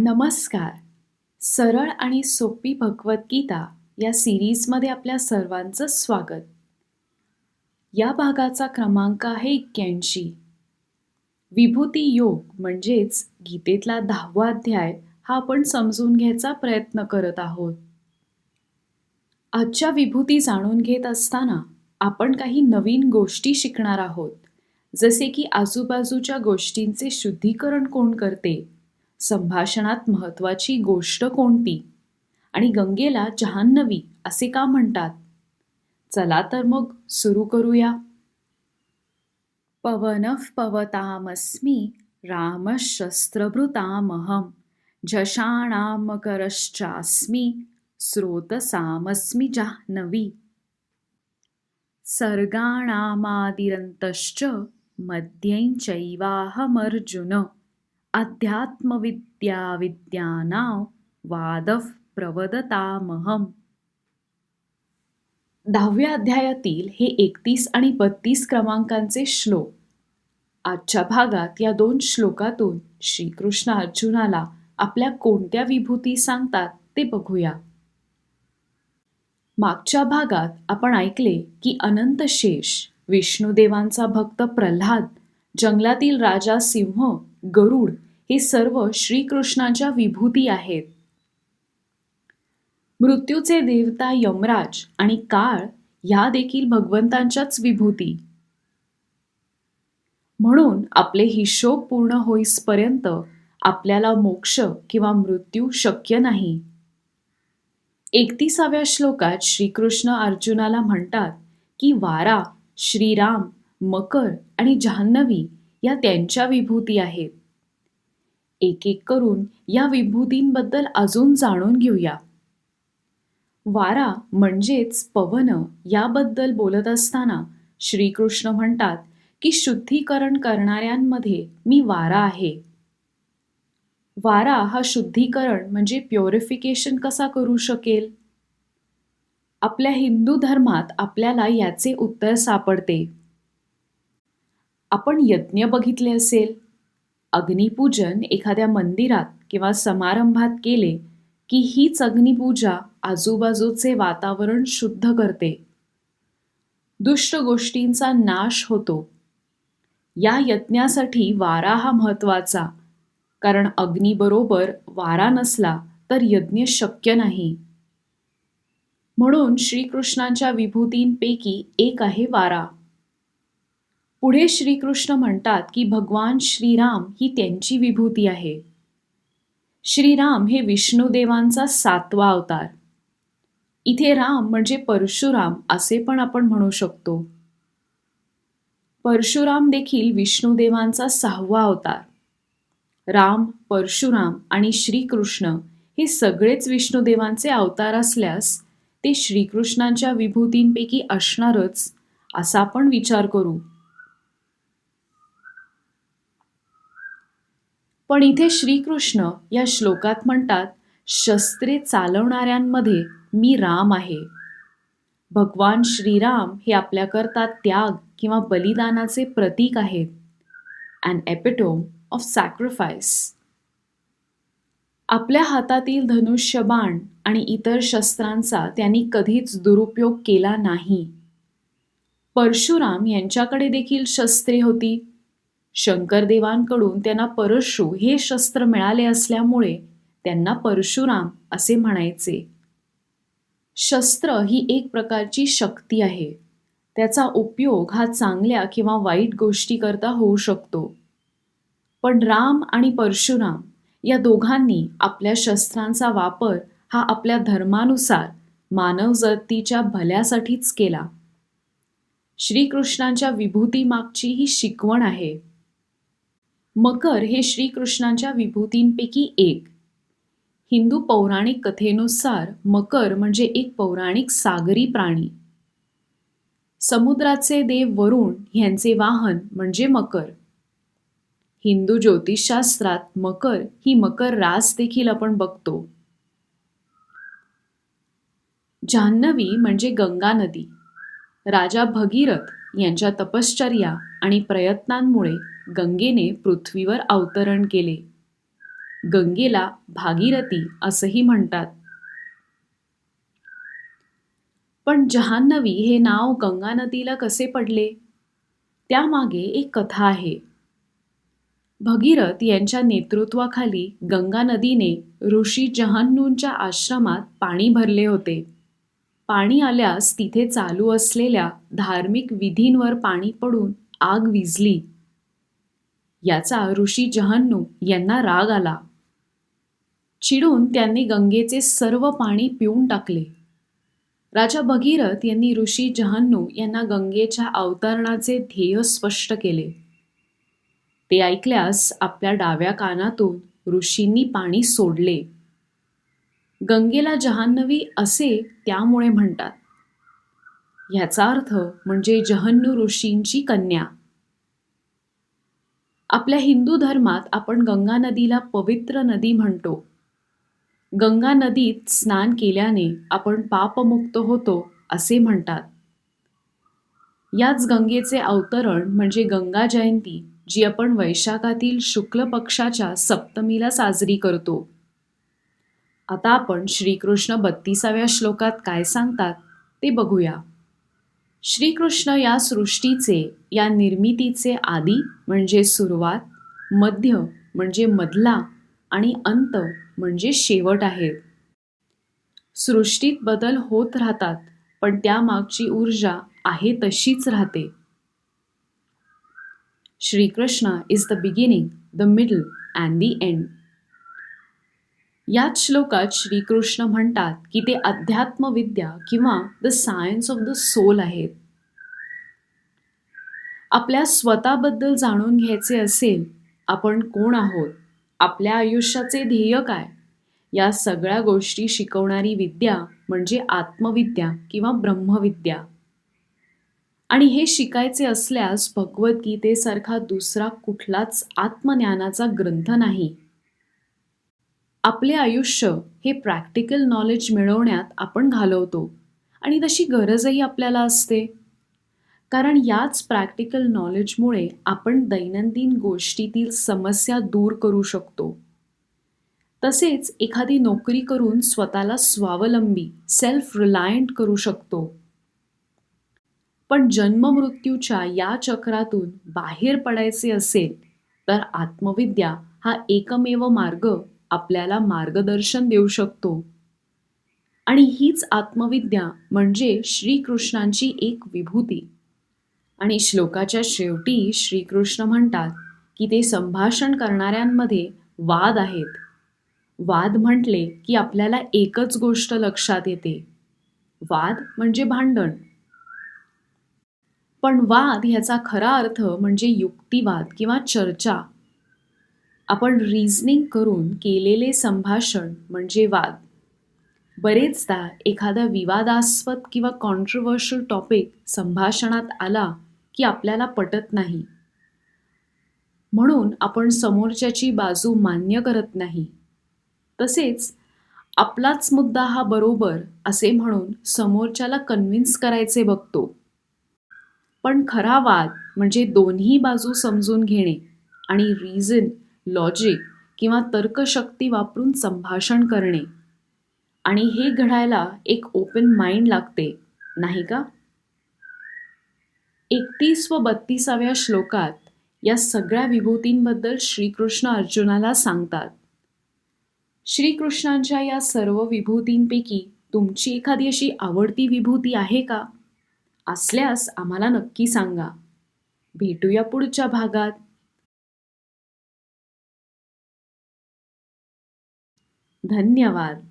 नमस्कार. सरळ आणि सोपी भगवद्गीता या सिरीजमध्ये आपल्या सर्वांचं स्वागत. या भागाचा क्रमांक आहे एक्क्याऐंशी. विभूती योग म्हणजेच गीतेतला दहावा अध्याय हा आपण समजून घ्यायचा प्रयत्न करत आहोत. आजच्या विभूती जाणून घेत असताना आपण काही नवीन गोष्टी शिकणार आहोत. जसे की आजूबाजूच्या गोष्टींचे शुद्धीकरण कोण करते? संभाषणात महत्त्वाची गोष्ट कोणती? आणि गंगेला जहान्नवी असे का म्हणतात? चला तर मग सुरू करूया. पवनः पवतामस्मी रामशस्त्रभृतामहं झषाणामकरश्चास्मि स्रोतसामस्मि जाह्नवी सर्गाणामादिरन्तश्च मध्यञ्चैवाहमर्जुन अध्यात्मविद्या विद्यानां वादः प्रवदतामहम. दहाव्या अध्यायातील हे एकतीस आणि बत्तीस क्रमांकांचे श्लोक. आजच्या भागात या दोन श्लोकातून श्रीकृष्ण अर्जुनाला आपल्या कोणत्या विभूती सांगतात ते बघूया. मागच्या भागात आपण ऐकले की अनंत शेष विष्णुदेवांचा भक्त प्रल्हाद जंगलातील राजा सिंह गरुड हे सर्व श्रीकृष्णाच्या विभूती आहेत. मृत्यूचे देवता यमराज आणि काळ ह्या देखील भगवंतांच्याच विभूती. म्हणून आपले हिशोब पूर्ण होईसपर्यंत आपल्याला मोक्ष किंवा मृत्यू शक्य नाही. एकतीसाव्या श्लोकात श्रीकृष्ण अर्जुनाला म्हणतात की वारा श्रीराम मकर आणि जान्हवी या त्यांच्या विभूती आहेत. एक एक करून या विभूतींबद्दल अजून जाणून घेऊया. वारा म्हणजेच पवन याबद्दल बोलत असताना श्रीकृष्ण म्हणतात की शुद्धीकरण करणाऱ्यांमध्ये मी वारा आहे. वारा हा शुद्धीकरण म्हणजे प्युरिफिकेशन कसा करू शकेल? आपल्या हिंदू धर्मात आपल्याला याचे उत्तर सापडते. आपण यज्ञ बघितले असेल. अग्निपूजन एखाद्या मंदिरात किंवा समारंभात केले की हीच अग्निपूजा आजूबाजूचे वातावरण शुद्ध करते. दुष्ट गोष्टींचा नाश होतो. या यज्ञासाठी वारा हा महत्त्वाचा कारण अग्नीबरोबर वारा नसला तर यज्ञ शक्य नाही. म्हणून श्रीकृष्णांच्या विभूतींपैकी एक आहे वारा. पुढे श्रीकृष्ण म्हणतात की भगवान श्रीराम ही त्यांची विभूती आहे. श्रीराम हे विष्णुदेवांचा सातवा अवतार. इथे राम म्हणजे परशुराम असे पण आपण म्हणू शकतो. परशुराम देखील विष्णुदेवांचा सहावा अवतार. राम परशुराम आणि श्रीकृष्ण हे सगळेच विष्णुदेवांचे अवतार असल्यास ते श्रीकृष्णांच्या विभूतींपैकी असणारच असा आपण विचार करू. पण इथे श्रीकृष्ण या श्लोकात म्हणतात शस्त्रे चालवणाऱ्यांमध्ये मी राम आहे. भगवान श्रीराम हे आपल्याकरता त्याग किंवा बलिदानाचे प्रतीक आहेत. अँड एपिटोम ऑफ सॅक्रिफाईस आपल्या हातातील धनुष्यबाण आणि इतर शस्त्रांचा त्यांनी कधीच दुरुपयोग केला नाही. परशुराम यांच्याकडे देखील शस्त्रे होती. शंकरदेवांकडून त्यांना परशु हे शस्त्र मिळाले असल्यामुळे त्यांना परशुराम असे म्हणायचे. शस्त्र ही एक प्रकारची शक्ती आहे. त्याचा उपयोग हा चांगल्या किंवा वाईट गोष्टीकरता होऊ शकतो. पण राम आणि परशुराम या दोघांनी आपल्या शस्त्रांचा वापर हा आपल्या धर्मानुसार मानवजातीच्या भल्यासाठीच केला. श्रीकृष्णांच्या विभूतीमागची ही शिकवण आहे. मकर हे श्रीकृष्णांच्या विभूतींपैकी एक. हिंदू पौराणिक कथेनुसार मकर म्हणजे एक पौराणिक सागरी प्राणी. समुद्राचे देव वरुण यांचे वाहन म्हणजे मकर. हिंदू ज्योतिषशास्त्रात मकर ही मकर रास देखील आपण बघतो. जान्हवी म्हणजे गंगा नदी. राजा भगीरथ यांच्या तपश्चर्या आणि प्रयत्नांमुळे गंगेने पृथ्वीवर अवतरण केले. गंगेला भागीरथी असंही म्हणतात. पण जहान्नवी हे नाव गंगा नदीला कसे पडले? त्यामागे एक कथा आहे. भगीरथ यांच्या नेतृत्वाखाली गंगा नदीने ऋषी जहान्नूंच्या आश्रमात पाणी भरले होते. पाणी आल्यास तिथे चालू असलेल्या धार्मिक विधींवर पाणी पडून आग विझली. याचा ऋषी जहन्नू यांना राग आला. चिडून त्यांनी गंगेचे सर्व पाणी पिऊन टाकले. राजा भगीरथ यांनी ऋषी जहन्नू यांना गंगेच्या अवतरणाचे ध्येय स्पष्ट केले. ते ऐकल्यास आपल्या डाव्या कानातून ऋषींनी पाणी सोडले. गंगेला जहान्नवी असे त्यामुळे म्हणतात. ह्याचा अर्थ म्हणजे जहन्नू ऋषींची कन्या. आपल्या हिंदू धर्मात आपण गंगा नदीला पवित्र नदी म्हणतो. गंगा नदीत स्नान केल्याने आपण पापमुक्त होतो असे म्हणतात. याच गंगेचे अवतरण म्हणजे गंगा जयंती जी आपण वैशाखातील शुक्ल पक्षाच्या सप्तमीला साजरी करतो. आता आपण श्रीकृष्ण बत्तीसाव्या श्लोकात काय सांगतात ते बघूया. श्रीकृष्ण या सृष्टीचे या निर्मितीचे आदी म्हणजे सुरुवात मध्य म्हणजे मधला आणि अंत म्हणजे शेवट आहेत. सृष्टीत बदल होत राहतात पण त्यामागची ऊर्जा आहे तशीच राहते. Shrikrishna is the beginning the middle and the end याच श्लोकात श्रीकृष्ण म्हणतात की ते अध्यात्मविद्या किंवा the science of the soul आहेत. आपल्या स्वतःबद्दल जाणून घ्यायचे असेल आपण कोण आहोत? आपल्या आयुष्याचे ध्येय काय? या सगळ्या गोष्टी शिकवणारी विद्या म्हणजे आत्मविद्या किंवा ब्रह्मविद्या. आणि हे शिकायचे असल्यास भगवद्गीतेसारखा दुसरा कुठलाच आत्मज्ञानाचा ग्रंथ नाही. आपले आयुष्य हे प्रॅक्टिकल नॉलेज मिळवण्यात आपण घालवतो. आणि तशी गरजही आपल्याला असते. कारण याच प्रॅक्टिकल नॉलेजमुळे आपण दैनंदिन गोष्टीतील समस्या दूर करू शकतो. तसेच एखादी नोकरी करून स्वतःला स्वावलंबी सेल्फ रिलायंट करू शकतो. पण जन्ममृत्यूच्या या चक्रातून बाहेर पडायचे असेल तर आत्मविद्या हा एकमेव मार्ग आपल्याला मार्गदर्शन देऊ शकतो. आणि हीच आत्मविद्या म्हणजे श्रीकृष्णांची एक विभूती. आणि श्लोकाच्या शेवटी श्रीकृष्ण म्हणतात की ते संभाषण करणाऱ्यांमध्ये वाद आहेत. वाद म्हटले की आपल्याला एकच गोष्ट लक्षात येते. वाद म्हणजे भांडण. पण वाद ह्याचा खरा अर्थ म्हणजे युक्तिवाद किंवा चर्चा. आपण रिझनिंग करून केलेले संभाषण म्हणजे वाद. बरेचदा एखादा विवादास्पद किंवा कॉन्ट्रोवर्शियल टॉपिक संभाषणात आला की आपल्याला पटत नाही. म्हणून आपण समोरच्याची बाजू मान्य करत नाही. तसेच आपलाच मुद्दा हा बरोबर असे म्हणून समोरच्याला कन्व्हिन्स करायचे बघतो. पण खरा वाद म्हणजे दोन्ही बाजू समजून घेणे आणि रिझन लॉजिक किंवा तर्कशक्ती वापरून संभाषण करणे. आणि हे घडायला एक ओपन माइंड लागते नाही का? एकतीस व बत्तीसाव्या श्लोकात या सगळ्या विभूतींबद्दल श्रीकृष्ण अर्जुनाला सांगतात. श्रीकृष्णांच्या या सर्व विभूतींपैकी तुमची एखादी अशी आवडती विभूती आहे का? असल्यास आम्हाला नक्की सांगा. भेटूया पुढच्या भागात. धन्यवाद.